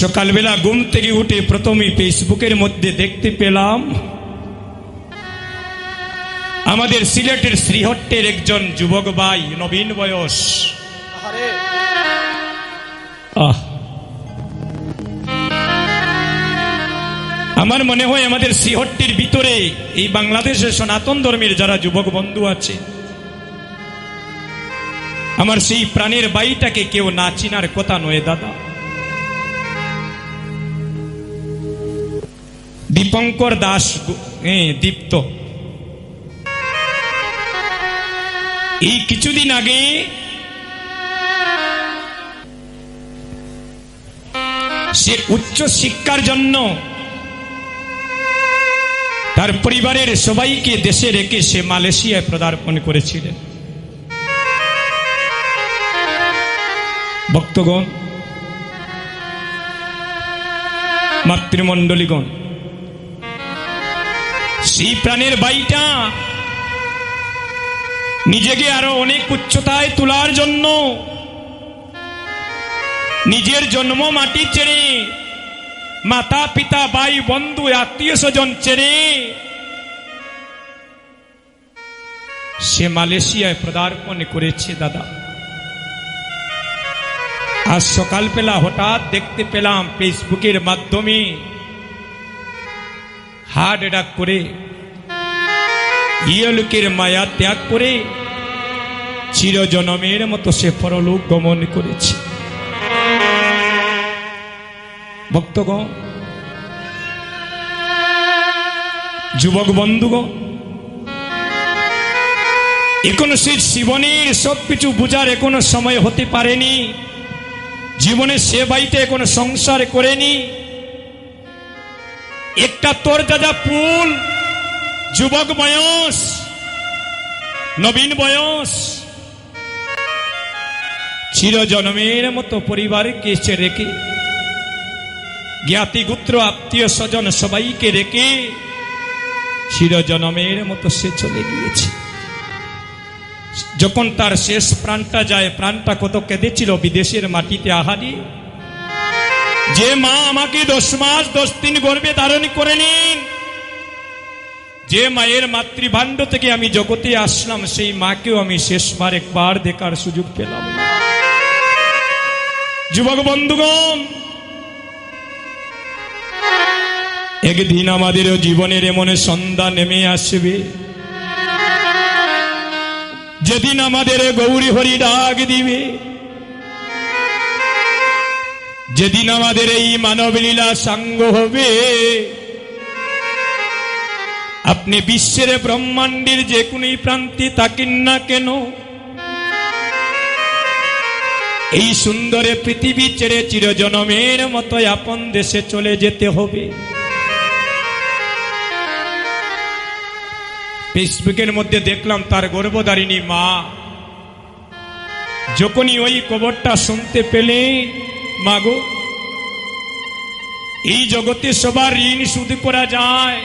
সকালবেলা ঘুম থেকে উঠে প্রথমে ফেসবুকের মধ্যে দেখতে পেলাম, আমাদের সিলেটের শ্রীহট্টের একজন যুবক ভাই, নবীন বয়স। আমার মনে হয় আমাদের শ্রীহট্টির ভিতরে এই বাংলাদেশের সনাতন ধর্মের যারা যুবক বন্ধু আছে, আমার সেই প্রাণের বাড়িটাকে কেউ না চিনার কথা নয়, দাদা। দীপঙ্কর দাস দীপ্ত। এই কিছুদিন আগে সে উচ্চ শিক্ষার জন্য তার পরিবারের সবাইকে দেশে রেখে সে মালয়েশিয়ায় পদার্পণ করেছিলেন। ভক্তগণ, মাতৃমণ্ডলীগণ সেই প্রাণের বাইটা নিজেকে আরও অনেক উচ্চতায় তোলার জন্য, নিজের জন্ম মাটি ছেড়ে মাতা, পিতা, ভাই, বন্ধু, আত্মীয় স্বজন ছেড়ে সে মালয়েশিয়ায় পদার্পণ করেছে দাদা। আজ সকালবেলা হঠাৎ দেখতে পেলাম ফেসবুকের মাধ্যমে হার্ট অ্যাটাক করে, ইয়লোকের মায়া ত্যাগ করে, চিরজনমের মতো সে পরলোক গমন করেছে। ভক্তগণ, যুবক বন্ধুগণ, এখনও সে জীবনের সবকিছু বুঝার এখনও সময় হতে পারেনি। জীবনে সে বাড়িতে এখনও সংসার করেনি। একটা তোর দাদা পুল যুবক বয়স, নবীন বয়স। চিরজন্মের মতো পরিবারকে সে রেখে, জ্ঞাতি গোত্র, আত্মীয় স্বজন সবাইকে রেখে চিরজনমের মতো সে চলে গিয়েছে। যখন তার শেষ প্রাণটা যায়, প্রাণটা কত কেঁদেছিল, বিদেশের মাটিতে আহারি যে মা আমাকে দশ মাস, দশ দিন গর্ভে ধারণ করে নিন যে মায়ের মাতৃভাণ্ড থেকে আমি জগতে আসলাম, সেই মাকেও আমি শেষবার একবার দেখার সুযোগ পেলাম। যুবক বন্ধুগণ, একদিন আমাদের জীবনের এমন সন্ধ্যা নেমে আসবে। যেদিন আমাদের গৌরী হরি ডাক দিবে যেদিন আমাদের এই মানব লীলা সাঙ্গ হবে, আপনি বিশ্বের ব্রহ্মাণ্ডের যে কোনো প্রান্তে থাকেন না কেন? এই সুন্দরে পৃথিবী ছেড়ে চিরজনমের মতো আপন দেশে চলে যেতে হবে। ফেসবুকের মধ্যে দেখলাম তার গর্ভধারিণী মা। যখনই ওই কবরটা শুনতে পেলে মাগো, এই জগতে সবার ঋণ শুধু করা যায়।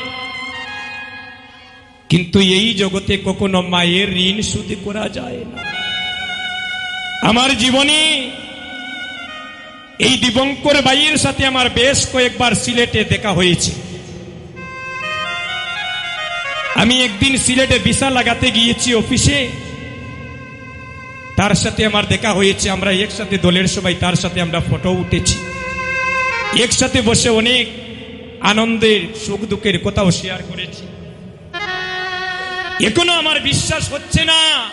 কিন্তু এই জগতে কখনো মায়ের ঋণ শুধু করা যায় না। আমার জীবনে এই দিবঙ্কর বাইয়ের সাথে আমার বেশ কয়েকবার সিলেটে দেখা হয়েছে। আমি একদিন সিলেটে ভিসা লাগাতে গিয়েছি অফিসে। তার সাথে আমার দেখা হয়েছে, আমরা একসাথে দলের সবাই তার সাথে আমরা ফটো উঠেছি। একসাথে বসে অনেক আনন্দের, সুখ দুঃখের কথাও শেয়ার করেছি। এখনও আমার বিশ্বাস হচ্ছে না।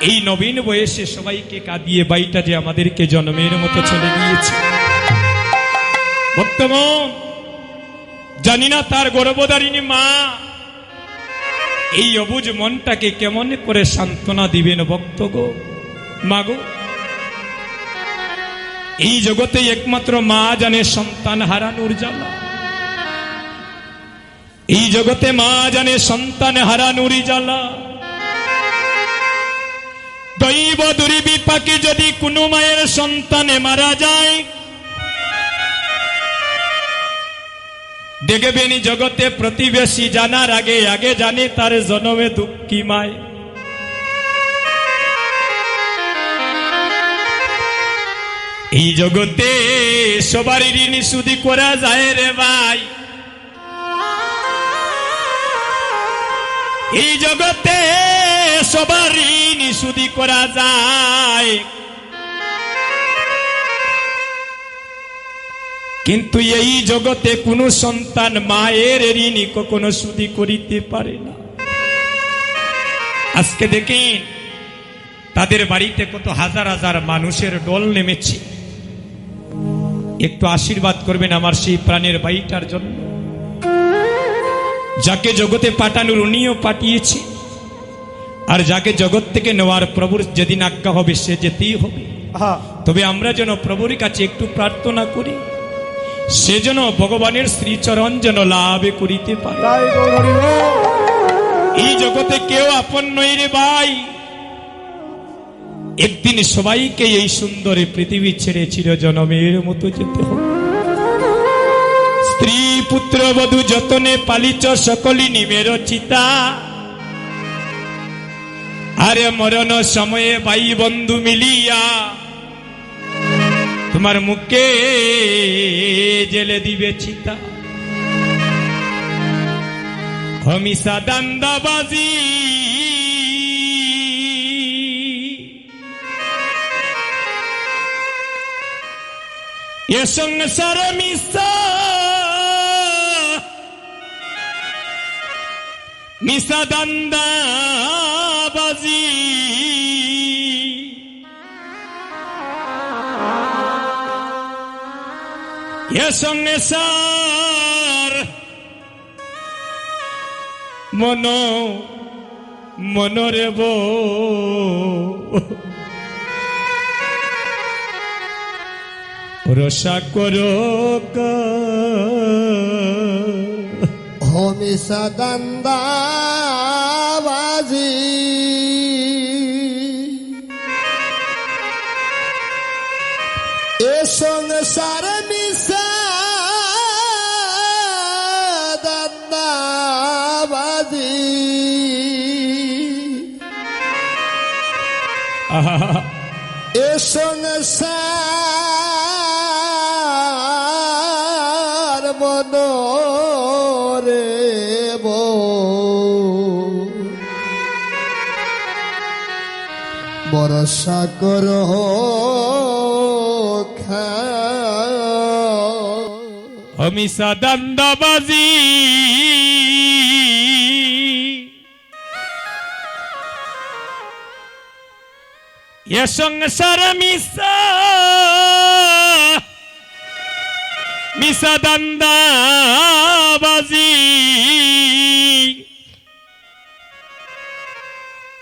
এই নবীন বয়সে সবাইকে কাঁদিয়ে বাইটা যে আমাদেরকে জন্মের মতো চলে গিয়েছে। বর্তমান জানি না তার গর্ভধারিণী মা এই অবুজ মনটাকে কেমন করে সান্ত্বনা দিবেন ভক্ত গো? মাগো, এই জগতে একমাত্র মা জানে সন্তান হারানোর জ্বালা। এই জগতে মা জানে সন্তান হারানোর জ্বালা। দৈব দুর্বিপাকে যদি কোনো মায়ের সন্তানে মারা যায় দেখবেন জগতে প্রতিবেশী জানার আগে আগে জানে তার জনমে দুঃখী মায়। এই জগতে সবারই ঋণ শুধু করা যায় রে ভাই। এই জগতে সবার ঋণ শুধু করা যায়। কিন্তু এই জগতে কোনো সন্তান মায়ের ঋণ কখনো সুদি করিতে পারে না। আজকে দেখেন তাদের বাড়িতে কত হাজার হাজার মানুষের ডল নেমেছে। একটু আশীর্বাদ করবেন আমার সেই প্রাণের বাড়িটার জন্য। যাকে জগতে পাঠানোর উনিও পাঠিয়েছে আর যাকে জগৎ থেকে নেওয়ার প্রভুর যেদিন আজ্ঞা হবে সে যেতেই হবে। হ্যাঁ। তবে আমরা যেন প্রভুর কাছে একটু প্রার্থনা করি। সে যেন ভগবানের শ্রীচরণ যেন লাভ করিতে পারে। এই জগতে কেউ আপন নই রে ভাই। একদিন সবাইকে এই সুন্দরে পৃথিবী ছেড়ে চির জনমের মতো যেতে হবে। স্ত্রী পুত্র বধূ যতনে পালিচ সকলি নিমের চিতা। আরে মরণ সময়ে ভাই বন্ধু মিলিয়া তোমার মুখে জেলে দিবে চিতা। হমিসা দান্দাবাজি। এ সংসার মিশা। মিশা দান্দাবাজি। এ সংসার মন মনরে বো রসা করো হমিষা দান্দাবাজি এ সংসার সংসার মন রে বরসা কর হমিসা দান্দাবাজি এ সংসার মিশা মিশা দান্দাবাজি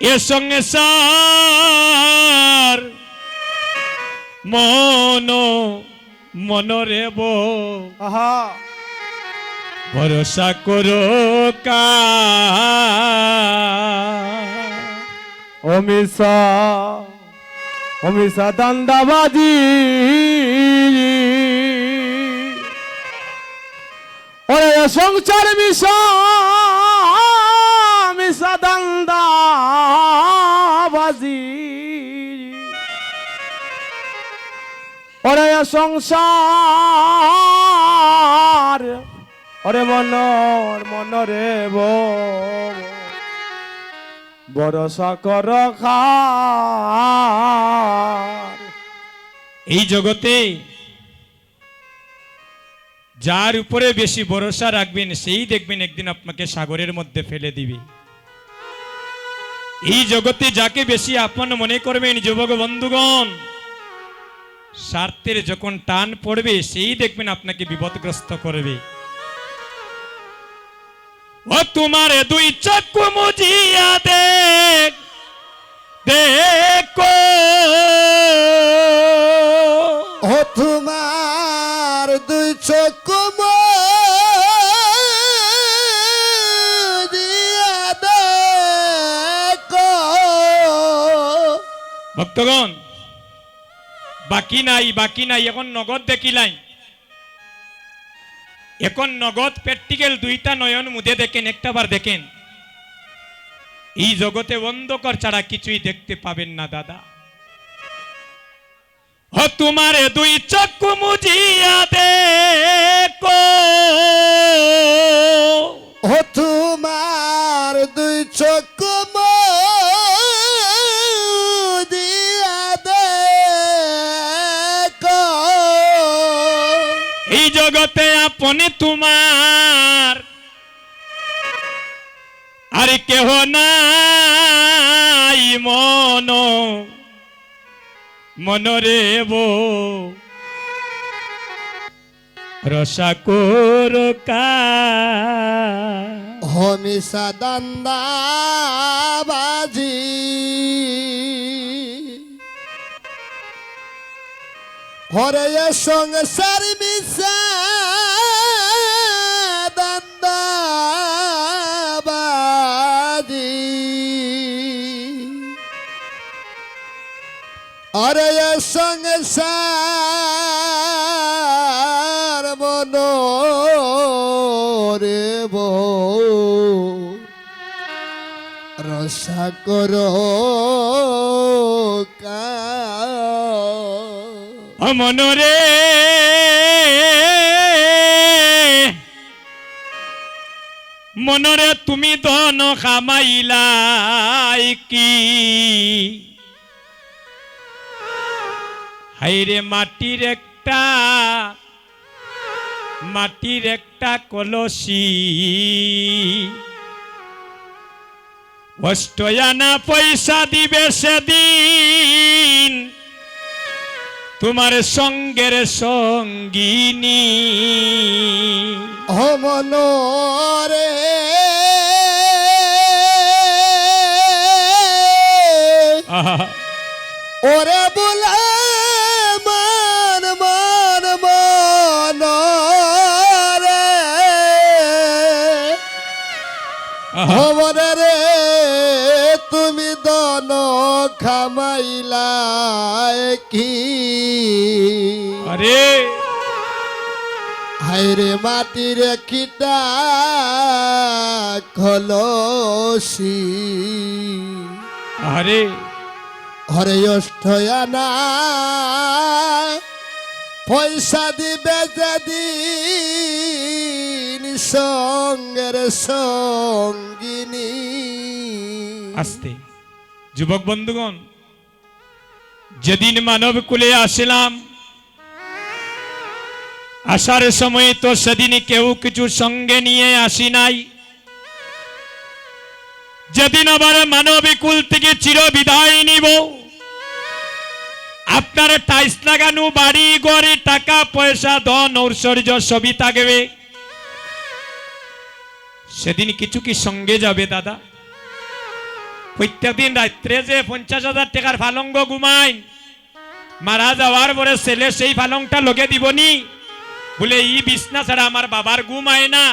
এ সংসার মন মনরে বো আহা ভরসা করো কা অমিষা অমিষা দান্দাবাজি। ওরে সংসার মিশা মিশা দান্দাবাজি। ওরে সংসার ওরে মনর মনরে বো ভরসা কর এই জগতে যার উপরে বেশি ভরসা রাখবেন, সেই দেখবেন একদিন আপনাকে সাগরের মধ্যে ফেলে দিবে। এই জগতে যাকে বেশি আপন মনে করবেন, যুবক বন্ধুগণ, স্বার্থের যখন টান পড়বে, সেই দেখবেন আপনাকে বিপদগ্রস্ত করবে। ও তোমার দুই চক্ষু মুজিয়া দেখ। দেখো। ও তোমার দুই দেখো। ভক্তগণ বাকি নাই বাকি নাই এখন নগদ দেখিলাই এখন নগদ প্র্যাকটিক্যাল দুইটা নয়ন মুদে দেখেন, একটা বার দেখেন। এই জগতে অন্ধকার ছাড়া কিছুই দেখতে পাবেন না, দাদা। ও তোমারে দুই চক্ষু মুজিয়া দেখো। আর কেহ নাই মন। মনরে বো। রসা কোরকা হমিষা দান্দা বাজি। হরে সংসার মিশা আরে সংসার মন রে রসা করো মনরে। মনরে তুমি ধন খামাইলাই কি? হাইরে মাটির একটা মাটির একটা কলসি। অষ্টয়ানা পয়সা দিবে সেদিন তোমার সঙ্গের সঙ্গিনী। হমন রে কি? আরে। হাইরে মাটির খিটা খলসি। আরে। হরে অষ্টয়ানা পয়সা দিবে যেদিন সঙ্গের সঙ্গিনী। আস্তে। যুবক বন্ধুগণ যেদিন মানব কুলে আসলাম, আসার সময় তো সেদিন কেউ কিছু সঙ্গে নিয়ে আসি নাই। যেদিন আবার মানবী কুল থেকে চির বিদায় নিব, আপনার টাইস লাগানো বাড়ি গড়ে টাকা, পয়সা, ধন, ঐশ্বর্য সবই থাকবে। সেদিন কিছু কি সঙ্গে যাবে, দাদা? প্রত্যেকদিন রাত্রে যে পঞ্চাশ হাজার টাকার ফালঙ্গ ঘুমাইন মারা যাওয়ার পরে ছেলে সেই ফালংটা লগে দিবনি। বলে, ই বিছনা ছাড়া আমার বাবার ঘুম আয় না।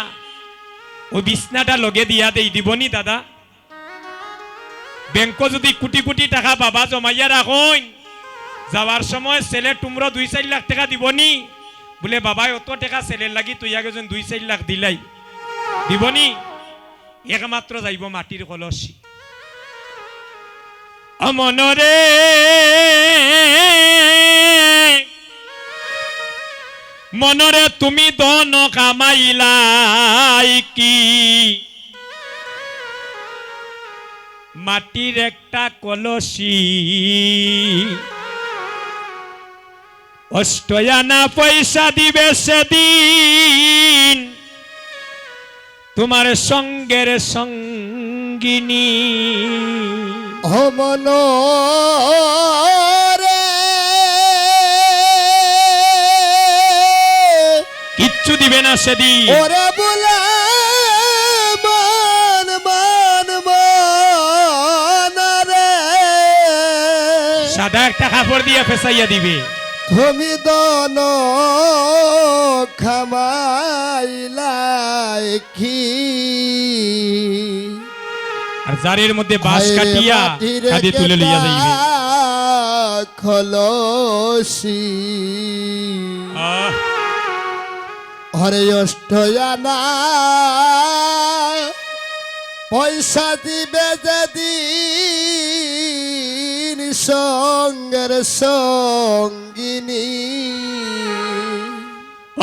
ওই বিছনাটা লগে দিয়া দেই, দিবনি দাদা। ব্যাংক যদি কোটি কোটি টাকা বাবা জমাইয়া রাখুন যাওয়ার সময় ছেলে তোমরা দুই চার লাখ টাকা দিবনি। বলে বাবাই অত টাকা ছেলের লাগি তুই আগে দুই চার লাখ দিলাই। দিবনি, একমাত্র যাইব মাটির কলসি। অমনরে মনরে তুমি দন কামাইলাই কি? মাটির একটা কলসি। অষ্টয়ানা পয়সা দিবে সেদিন। তোমার সঙ্গের সঙ্গিনী। হমন কিচ্ছু দিবে না সেদিন। ওরে বলে মান মান মান রে। সাদা একটা কাপড় দিয়ে ফেসাইয়া দিবে। তুমি দন খামাইলাই কি? জারের মধ্যে বাঁশ কাটিয়া কাঁধে তুলে লইয়া যাইবে। খলসি। হরে অষ্টয়ানা পয়সা দিবে যেদিন সঙ্গের সঙ্গিনী।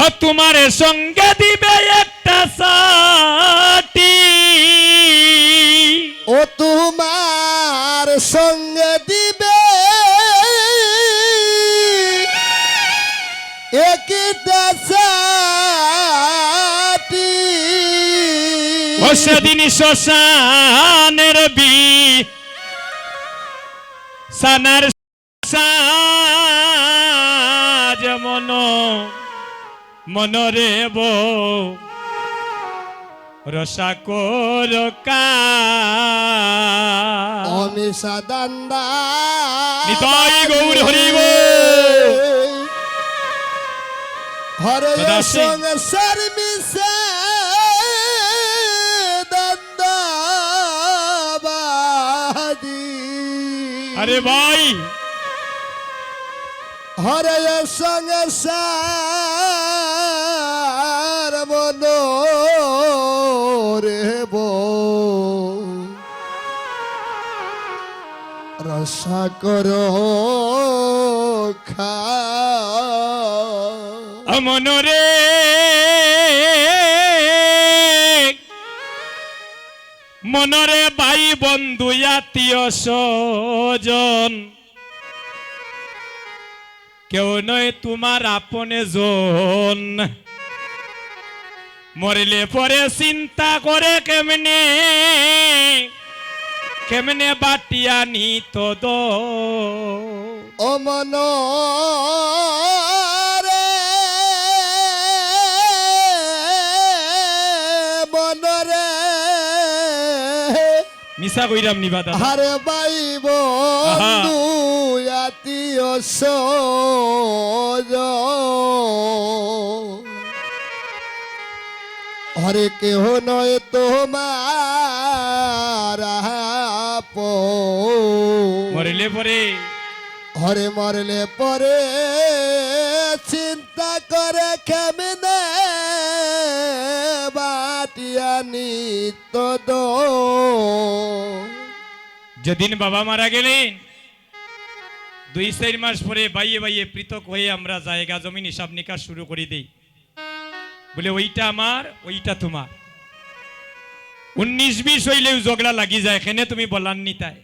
ও তোমার সঙ্গে দিবে একটা সাটি তোমার সঙ্গে দিবে। একটা সাথী ও সেদিন শ্মশানের বি। সানার সাজ মন মনরে বো রসা করকা দান্দা নিতাই গৌর হরিব। হরে। সঙ্গে দন্দাবাদি আরে ভাই হরে সঙ্গে সার রে রসা করো খা মনরে ভাই বন্ধু আত্মীয় স্বজন। কেউ নয় তোমার আপনে জন। মরলে পরে চিন্তা করে কেমনে? কেমনে বাটিয়া নিত দো? ও মন মিশা কইরাম নিবা দাদা হারে বাই বন্ধু আত্মীয় স্বজন। হরে কেহ নয় তোমার। মরলে পরে। হরে মরলে পরে চিন্তা করে কেমনে বাটিয়া নিত দো যেদিন বাবা মারা গেলেন দুই চার মাস পরে বাইয়ে বাইয়ে পৃথক হয়ে আমরা জায়গা জমিন হিসাব নিকাশ শুরু করে দেই। বলে, ওইটা আমার, ওইটা তোমার। উনিশ, বিশ হইলেও ঝগড়া লাগি যায়, এখানে তুমি বলার নি তাই।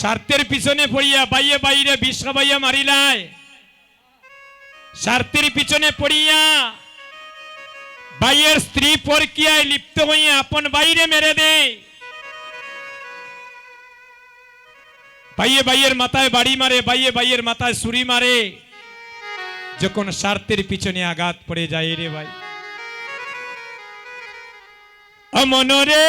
স্বার্থের পিছনে পড়িয়া বাইয়ে বাইরে বিষ মারিলাই। স্বার্থের পিছনে পড়িয়া বাইয়ের স্ত্রী পরকিয়ায় লিপ্ত হইয়া আপন বাইরে মেরে দেয় বাইয়ে বাইয়ের মাথায় বাড়ি মারে, বাইয়ে বাইয়ের মাথায় ছুরি মারে। যখন স্বার্থের পিছনে আঘাত পড়ে যায় রে ভাই। মনরে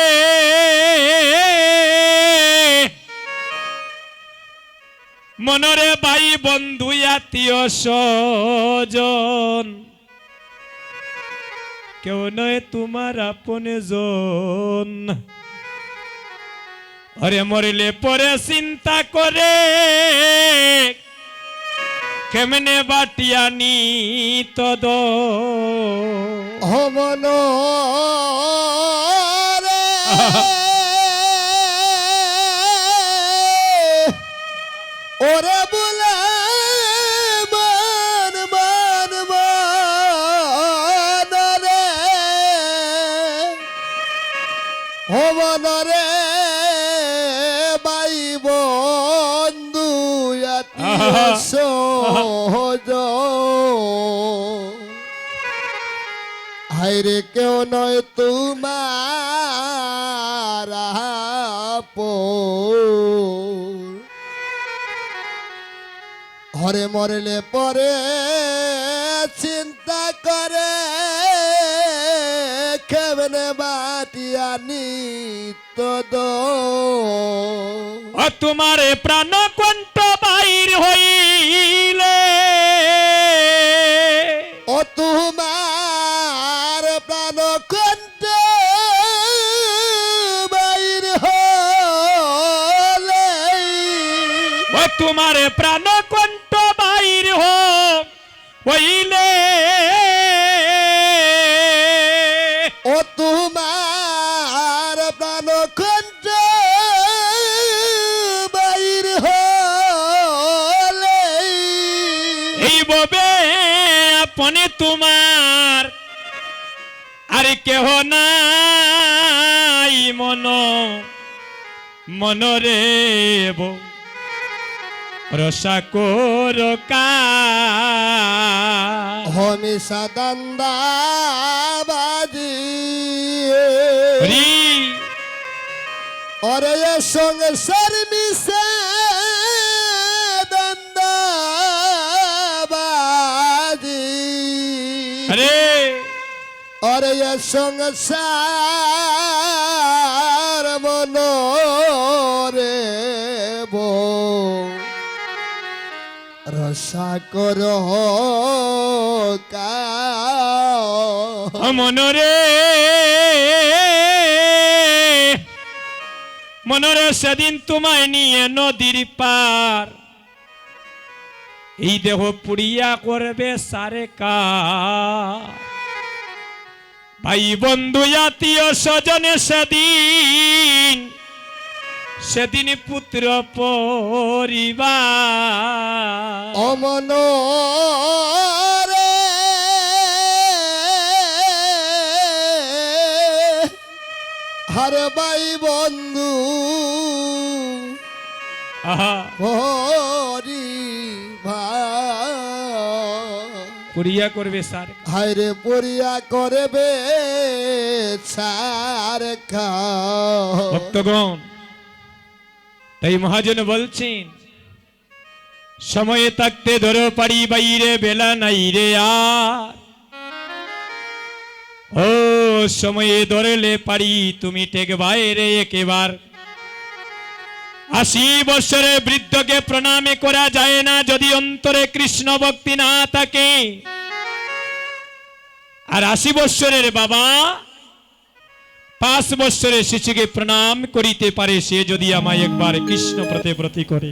মনরে ভাই বন্ধু, আত্মীয় স্বজন। কেউ নয় তোমার আপনে জন। অরে মরলে পরে চিন্তা করে। কেমনে বাটিয়া নি তদ হমন রে। ওরে বলে মান রে। হমন রে বাই বন্ধু আত্মীয় হাইরে কেউ নয় তোমার। হরে মরলে পরে চিন্তা করে কেমনে বাটিয়া নিত তোমার প্রাণ কণ্ঠ বাইর হইলে ও মন মনরে বউ। রসা কোর হমিষা দান্দাবাজি ওরে এ সংসার মিশে দান্দাবাজি আরে রসা কর মনরে মনরে সেদিন তোমায় নিয়ে নদীর পার। এই দেহ পুড়িয়া করবে সারে কা ভাই বন্ধু জাতীয় স্বজনে সেদিন সেদিন পুত্র পরিবার। অমন রে। হরে বাই বন্ধু। পুড়িয়া করবে সার হায়রে পরিয়া করবে সার খা ভক্তগণ তাই মহাজন বলছেন, সময়ে থাকতে ধরো পারি বাইরে, বেলা নাই রে আর। ও, সময়ে ধরলে পারি তুমি টেক বাইরে একেবার। আশি বৎসরে বৃদ্ধকে প্রণামে করা যায় না যদি অন্তরে কৃষ্ণ ভক্তি না থাকে। আর আশি বৎসরের বাবা পাঁচ বছরে শিশুকে প্রণাম করিতে পারে সে যদি আমায় একবার কৃষ্ণ প্রতি প্রতি করে।